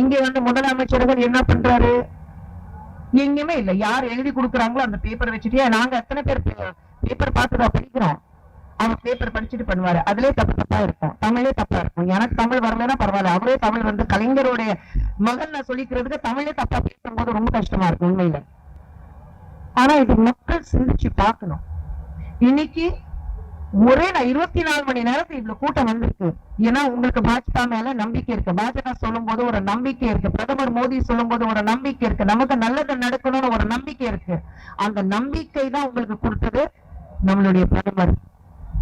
இங்க வந்து முதலமைச்சர்கள் என்ன பண்றாரு? எங்கேயுமே இல்ல. யார் எழுதி கொடுக்குறாங்களோ அந்த பேப்பர் வச்சுட்டே நாங்க எத்தனை பேர் பேப்பர் பார்த்துதா படிக்கிறோம். அவர் பேப்பர் படிச்சுட்டு பண்ணுவாரு. அதுலயே தப்பு தப்பா இருக்கும். தமிழே தப்பா இருக்கும். எனக்கு தமிழ் வரலன்னா பரவாயில்ல. அவரே தமிழ் வந்து கலைஞருடைய மகன் நான் சொல்லிக்கிறதுக்கு தமிழே தப்பா பேசும்போது ரொம்ப கஷ்டமா இருக்கும் உண்மையில. ஆனா இது மக்கள் சிந்திச்சு பார்க்கணும். இன்னைக்கு ஒரே நான் இருபத்தி நாலு மணி நேரத்துக்கு இவ்வளவு கூட்டம் வந்திருக்கு. ஏன்னா உங்களுக்கு பாஜக மேல நம்பிக்கை இருக்கு. பாஜக சொல்லும் போது ஒரு நம்பிக்கை இருக்கு. பிரதமர் மோடி சொல்லும் போது ஒரு நம்பிக்கை இருக்கு. நமக்கு நல்லது நடக்கணும்னு ஒரு நம்பிக்கை இருக்கு. அந்த நம்பிக்கை தான் உங்களுக்கு கொடுத்தது நம்மளுடைய பிரதமர்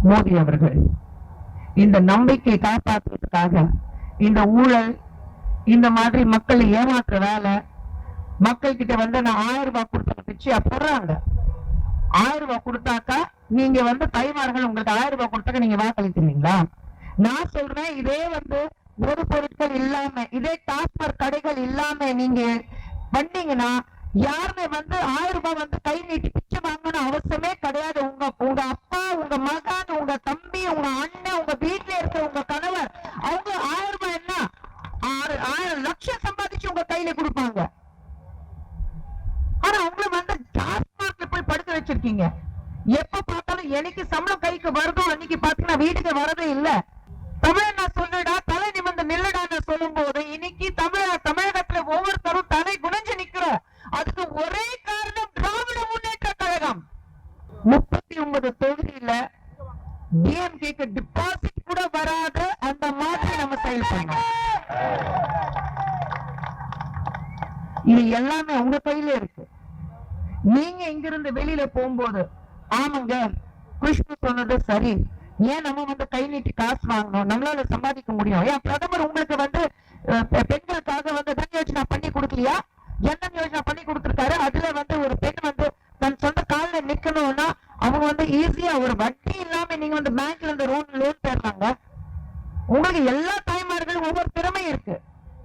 மோடி அவர்கள். இந்த நம்பிக்கை காப்பாற்றுவதற்காக இந்த ஊழல் இந்த மாதிரி மக்களை ஏமாற்ற வேலை மக்கள் கிட்ட வந்து நான் ஆயிரம் ரூபாய் கொடுத்த பிச்சையா போடுறாங்க. ஆயிரம் ரூபாய் கொடுத்தாக்கா நீங்க வந்து தைமார்கள் உங்களுக்கு ஆயிரம் ரூபாய் கொடுத்தாக்க நீங்க வாக்களிக்கிறீங்களா நான் சொல்றேன் இதே வந்து ஒரு பொருட்கள் இல்லாம இதே டாஸ்மாக் கடைகள் இல்லாம நீங்க பண்ணீங்கன்னா யாருமே வந்து ஆயிரம் ரூபாய் வந்து கை நீட்டி பிச்சை வாங்கணும் அவசியமே கிடையாது. உங்க உங்க அப்பா உங்க மகன் உங்க தம்பி உங்க அண்ணன் உங்க வீட்டுல இருக்கிற உங்க கணவர் அவங்க ஆயிரம் ரூபாய் என்ன? ஆறு ஆயிரம் லட்சம் சம்பாதிச்சு உங்க கையில கொடுப்பாங்க. ஆனா உங்களை வந்து டாஸ்மாக்ல போய் படுக்க வச்சிருக்கீங்க. எப்ப பார்த்தாலும் எனக்கு சம்பளம் கைக்கு வருதோ அன்னைக்கு பாத்தீங்கன்னா வீட்டுக்கு வரதே இல்ல. தமிழ நான் சொல்லுடா தலை நிமிர்ந்து நில்லுடான்னு சொல்லும் போது இன்னைக்கு தமிழ தமிழகத்துல ஒவ்வொருத்தரும் தலை குனிஞ்சு நிக்கிறோம். அதுக்கு ஒரே காரணம் திராவிட முன்னேற்ற கழகம். முப்பத்தி ஒன்பது தொகுதியில டிஎம்கேக்கு டிபாசிட் கூட வராத அந்த மாதிரி நம்ம செயல்படணும் இது எல்லாமே உங்க கையில இருக்கு. நீங்க இங்கிருந்து வெளியில போகும்போது ஆமாங்க விஷ்ணு சொன்னது சரி. ஏன் நம்ம வந்து கை நீட்டி காசு வாங்கணும்? நம்மளால சம்பாதிக்க முடியும். ஏன் பிரதமர் உங்களுக்கு வந்து பெண்களுக்காக வந்து தன் யோஜனா பண்ணி கொடுக்கலையா? ஜன்தன் யோஜனா பண்ணி கொடுத்துருக்காரு. அதுல வந்து ஒரு பெண் வந்து தன் சொந்த காலில் நிக்கணும்னா அவங்க வந்து ஈஸியா ஒரு வட்டி இல்லாம நீங்க வந்து பேங்க்ல இருந்து லோன் லோன் பெறாங்க உங்களுக்கு எல்லா தாய்மார்களும் ஒவ்வொரு திறமை இருக்கு.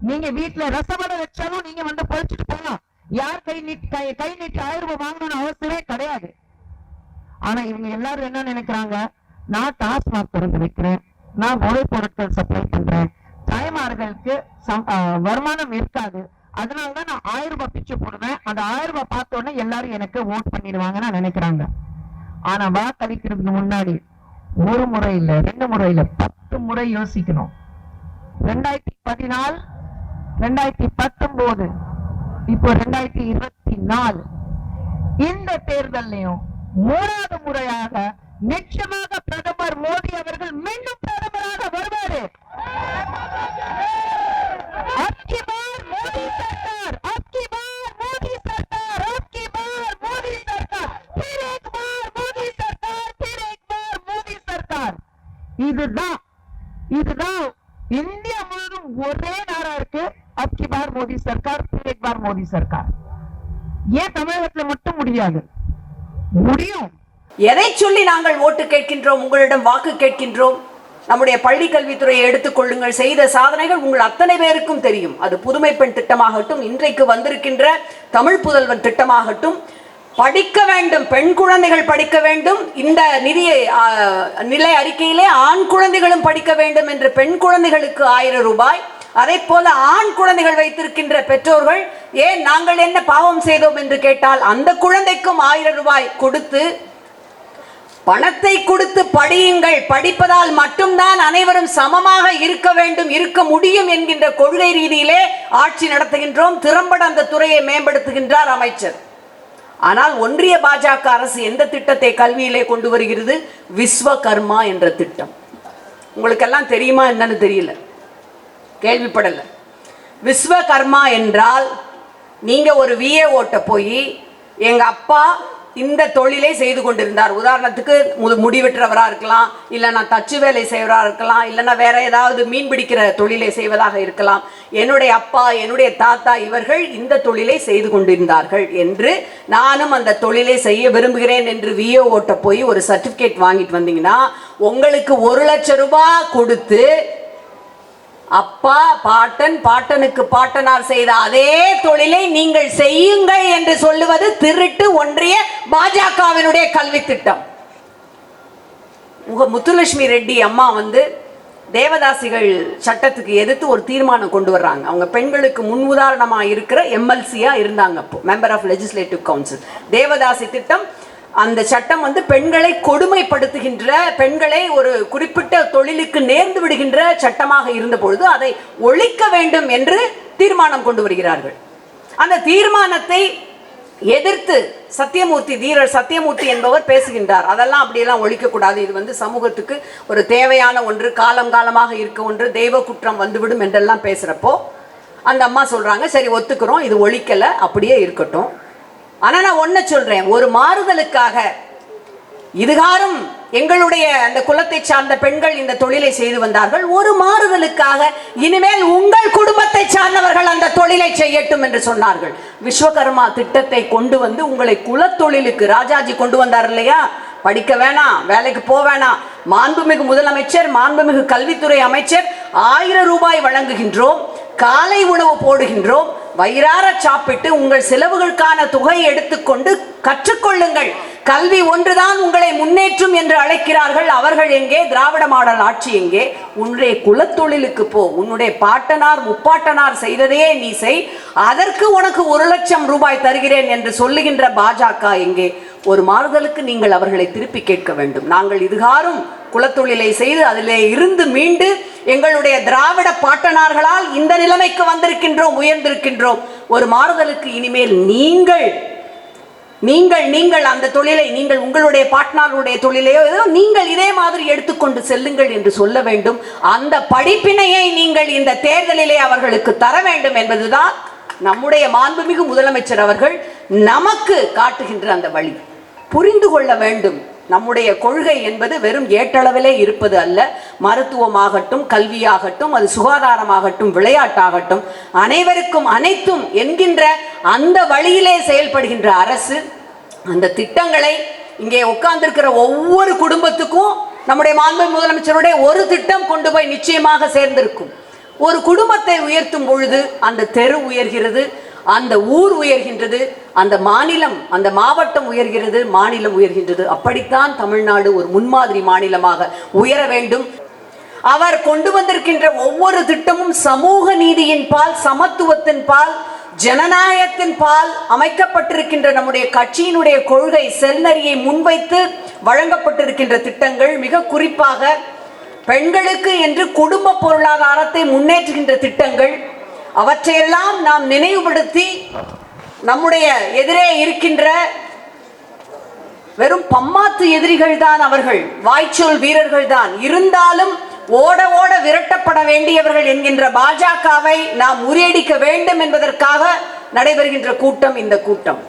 நீங்க வீட்டுல ரசவடை வச்சாலும் நீங்க வந்து பொழிச்சிட்டு போகலாம். யார் கை நீட்டி கை கை நீட்டி ஆயிரம் ரூபாய் வாங்கணும்னு ஆனா இவங்க எல்லாரும் என்ன நினைக்கிறாங்க? நான் டாஸ்மாக் திறந்து வைக்கிறேன் நான் போதைப் பொருட்கள் சப்ளை பண்றேன். தாய்மார்களுக்கு சம்- வருமானம் இருக்காது. அதனாலதான் நான் ஆயிரம் ரூபாய் பிச்சு போடுவேன். அந்த ஆயிரம் ரூபாய் பார்த்த உடனே எல்லாரும் எனக்கு ஓட் பண்ணிடுவாங்கன்னு நினைக்கிறாங்க. ஆனா வாக்களிக்கிறதுக்கு முன்னாடி ஒரு முறை இல்ல ரெண்டு முறை இல்ல பத்து முறை யோசிக்கணும். ரெண்டாயிரத்தி பதினாலு ரெண்டாயிரத்தி பத்தொன்பது இப்போ ரெண்டாயிரத்தி இருபத்தி நாலு. இந்த தேர்தல்லையும் மூணாவது முறையாக நிச்சயமாக பிரதமர் மோடி அவர்கள் மீண்டும் பிரதமராக வருவாரு. இதுதான் இதுதான் இந்தியா முழுவதும் ஒரே நாடா இருக்கு. அப்கி பார் மோடி சர்க்கார் பின் பார் மோடி சர்க்கார். ஏன் தமிழகத்துல மட்டும் முடியாது? முடியும். எதை சொல்லி நாங்கள் ஓட்டு கேட்கின்றோம் உங்களிடம் வாக்கு கேட்கின்றோம்? நம்முடைய பள்ளி கல்வித்துறையை எடுத்துக்கொள்ளுங்கள் செய்த சாதனைகள் உங்கள் அத்தனை பேருக்கும் தெரியும். அது புதுமை பெண் திட்டமாகட்டும் இன்றைக்கு வந்திருக்கின்ற தமிழ் புதல்வன் திட்டமாகட்டும். படிக்க வேண்டும் பெண் குழந்தைகள் படிக்க வேண்டும். இந்த நிதியை நிலை அறிக்கையிலே ஆண் குழந்தைகளும் படிக்க வேண்டும் என்று பெண் குழந்தைகளுக்கு ஆயிரம் ரூபாய். அதே போல ஆண் குழந்தைகள் வைத்திருக்கின்ற பெற்றோர்கள் ஏன் நாங்கள் என்ன பாவம் செய்தோம் என்று கேட்டால் அந்த குழந்தைக்கும் ஆயிரம் ரூபாய் கொடுத்து பணத்தை கொடுத்து படியுங்கள். படிப்பதால் மட்டும்தான் அனைவரும் சமமாக இருக்க வேண்டும் இருக்க முடியும் என்கின்ற கொள்கை ரீதியிலே ஆட்சி நடத்துகின்றோம். திறம்பட அந்த துறையை மேம்படுத்துகின்றார் அமைச்சர். ஆனால் ஒன்றிய பாஜக அரசு எந்த திட்டத்தை கல்வியிலே கொண்டு வருகிறது? விஸ்வகர்மா என்ற திட்டம். உங்களுக்கெல்லாம் தெரியுமா என்னன்னு தெரியல. கேள்விப்படல. விஸ்வகர்மா என்றால் நீங்க ஒரு விஏ ஓட்ட போய் எங்க அப்பா இந்த தொழிலை செய்து கொண்டிருந்தார். உதாரணத்துக்கு மு- முடி இருக்கலாம் இல்லைன்னா தச்சு வேலை செய்வராக இருக்கலாம் இல்லைன்னா வேற ஏதாவது மீன் பிடிக்கிற தொழிலை செய்வதாக இருக்கலாம். என்னுடைய அப்பா என்னுடைய தாத்தா இவர்கள் இந்த தொழிலை செய்து கொண்டிருந்தார்கள் என்று நானும் அந்த தொழிலை செய்ய விரும்புகிறேன் என்று விஏ ஓட்ட போய் ஒரு சர்டிஃபிகேட் வாங்கிட்டு வந்தீங்கன்னா உங்களுக்கு ஒரு லட்சம் ரூபாய் கொடுத்து அப்பா பாட்டன் பாட்டனுக்கு பாட்டனார் செய்த அதே தொழிலை நீங்கள் செய்யுங்கள் என்று சொல்லுவது திருட்டு ஒன்றிய பாஜகவினுடைய கல்வி திட்டம். உங்க முத்துலட்சுமி ரெட்டி அம்மா வந்து தேவதாசிகள் சட்டத்துக்கு எதிர்த்து ஒரு தீர்மானம் கொண்டு வர்றாங்க. அவங்க பெண்களுக்கு முன் உதாரணமாக இருக்கிற எம்எல்சியாக இருந்தாங்க அப்போ member of legislative council devadasi திட்டம் அந்த சட்டம் வந்து பெண்களை கொடுமைப்படுத்துகின்ற பெண்களை ஒரு குறிப்பிட்ட தொழிலுக்கு நேர்ந்து விடுகின்ற சட்டமாக இருந்த பொழுது அதை ஒழிக்க வேண்டும் என்று தீர்மானம் கொண்டு வருகிறார்கள். அந்த தீர்மானத்தை எதிர்த்து சத்தியமூர்த்தி தீரர் சத்தியமூர்த்தி என்பவர் பேசுகின்றார். அதெல்லாம் அப்படியெல்லாம் ஒழிக்கக்கூடாது. இது வந்து சமூகத்துக்கு ஒரு தேவையான ஒன்று காலம் காலமாக இருக்க ஒன்று தெய்வ குற்றம் வந்துவிடும் என்றெல்லாம் பேசுகிறப்போ அந்த அம்மா சொல்கிறாங்க சரி ஒத்துக்கிறோம் இது ஒழிக்கலை அப்படியே இருக்கட்டும். ஆனால் நான் ஒன்றை சொல்கிறேன் ஒரு மாறுதலுக்காக இதுகாரும் எங்களுடைய அந்த குலத்தை சார்ந்த பெண்கள் இந்த தொழிலை செய்து வந்தார்கள். ஒரு மாறுதலுக்காக இனிமேல் உங்கள் குடும்பத்தை சார்ந்தவர்கள் அந்த தொழிலை செய்யட்டும் என்று சொன்னார்கள். விஸ்வகர்மா திட்டத்தை கொண்டு வந்து உங்களை குலத்தொழிலுக்கு ராஜாஜி கொண்டு வந்தார் இல்லையா? படிக்க வேணாம் வேலைக்கு போக வேணாம். மாண்புமிகு முதலமைச்சர் மாண்புமிகு கல்வித்துறை அமைச்சர் ஆயிரம் ரூபாய் வழங்குகின்றோம் காலை உணவு போடுகின்றோம் வயிறார சாப்பிட்டு உங்கள் செலவுகளுக்கான தொகையை எடுத்துக்கொண்டு கற்றுக்கொள்ளுங்கள். கல்வி ஒன்றுதான் உங்களை முன்னேற்றும் என்று அழைக்கிறார்கள். அவர்கள் எங்கே? திராவிட மாடல் ஆட்சி எங்கே? உன்னுடைய குலத்தொழிலுக்கு போ. உன்னுடைய பாட்டனார் முப்பாட்டனார் செய்ததையே நீ செய். அதற்கு உனக்கு ஒரு லட்சம் ரூபாய் தருகிறேன் என்று சொல்லுகின்ற பாஜக எங்கே? ஒரு மாறுதலுக்கு நீங்கள் அவர்களை திருப்பி கேட்க வேண்டும். நாங்கள் இதுகாரும் குலத்தொழிலை செய்து அதிலே இருந்து மீண்டு எங்களுடைய திராவிட பாட்டனார்களால் இந்த நிலைமைக்கு வந்திருக்கின்றோம் உயர்ந்திருக்கின்றோம். ஒரு மாறுதலுக்கு இனிமேல் நீங்கள் நீங்கள் நீங்கள் அந்த தொழிலை நீங்கள் உங்களுடைய பாட்னாருடைய தொழிலையோ ஏதோ நீங்கள் இதே மாதிரி எடுத்துக்கொண்டு செல்லுங்கள் என்று சொல்ல வேண்டும். அந்த படிப்பினையை நீங்கள் இந்த தேர்தலிலே அவர்களுக்கு தர வேண்டும் என்பதுதான் நம்முடைய மாண்புமிகு முதலமைச்சர் அவர்கள் நமக்கு காட்டுகின்ற அந்த வழி. புரிந்து கொள்ள வேண்டும். நம்முடைய கொள்கை என்பது வெறும் ஏட்டளவிலே இருப்பது அல்ல. மருத்துவமாகட்டும் கல்வியாகட்டும் அது சுகாதாரமாகட்டும் விளையாட்டாகட்டும் அனைவருக்கும் அனைத்தும் என்கின்ற அந்த வழியிலே செயல்படுகின்ற அரசு அந்த திட்டங்களை இங்கே உட்கார்ந்திருக்கிற ஒவ்வொரு குடும்பத்துக்கும் நம்முடைய மாண்பு முதலமைச்சருடைய ஒரு திட்டம் கொண்டு போய் நிச்சயமாக சேர்ந்திருக்கும். ஒரு குடும்பத்தை உயர்த்தும் பொழுது அந்த தெரு உயர்கிறது அந்த ஊர் உயர்கின்றது அந்த மாநிலம் அந்த மாவட்டம் உயர்கிறது மாநிலம் உயர்கின்றது. அப்படித்தான் தமிழ்நாடு ஒரு முன்மாதிரி மாநிலமாக உயர வேண்டும். அவர் கொண்டு வந்திருக்கின்ற ஒவ்வொரு திட்டமும் சமூக நீதியின் பால் சமத்துவத்தின் பால் ஜனநாயகத்தின் பால் அமைக்கப்பட்டிருக்கின்ற நம்முடைய கட்சியினுடைய கொள்கை செல்நறியை முன்வைத்து வழங்கப்பட்டிருக்கின்ற திட்டங்கள். மிக குறிப்பாக பெண்களுக்கு என்று குடும்ப பொருளாதாரத்தை முன்னேற்றுகின்ற திட்டங்கள். அவற்றையெல்லாம் நாம் நினைவுபடுத்தி நம்முடைய எதிரே இருக்கின்ற வெறும் பம்மாத்து எதிரிகள் தான் அவர்கள் வாய்ச்சொல் வீரர்கள் தான் இருந்தாலும் ஓட ஓட விரட்டப்பட வேண்டியவர்கள் என்கின்ற பாஜகவை நாம் முறியடிக்க வேண்டும் என்பதற்காக நடைபெறுகின்ற கூட்டம் இந்த கூட்டம்.